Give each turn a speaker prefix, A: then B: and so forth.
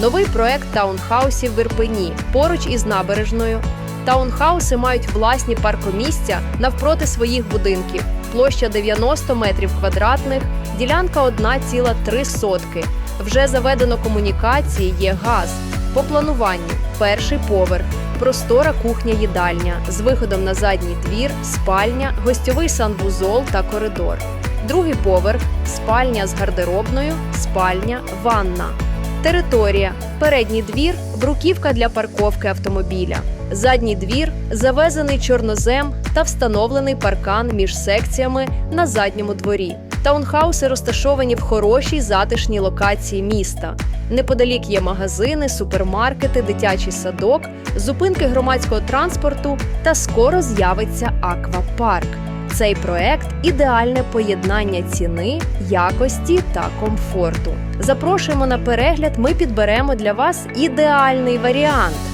A: Новий проект таунхаусів в Ірпені поруч із набережною. Таунхауси мають власні паркомісця навпроти своїх будинків. Площа 90 метрів квадратних, ділянка 1,3 сотки. Вже заведено комунікації, є газ. По плануванню перший поверх, простора кухня-їдальня з виходом на задній двір, спальня, гостьовий санвузол та коридор. Другий поверх спальня з гардеробною, спальня, ванна. Територія, передній двір, бруківка для парковки автомобіля. Задній двір завезений чорнозем та встановлений паркан між секціями на задньому дворі. Таунхауси розташовані в хорошій затишній локації міста. Неподалік є магазини, супермаркети, дитячий садок, зупинки громадського транспорту та скоро з'явиться аквапарк. Цей проект ідеальне поєднання ціни, якості та комфорту. Запрошуємо на перегляд. Ми підберемо для вас ідеальний варіант.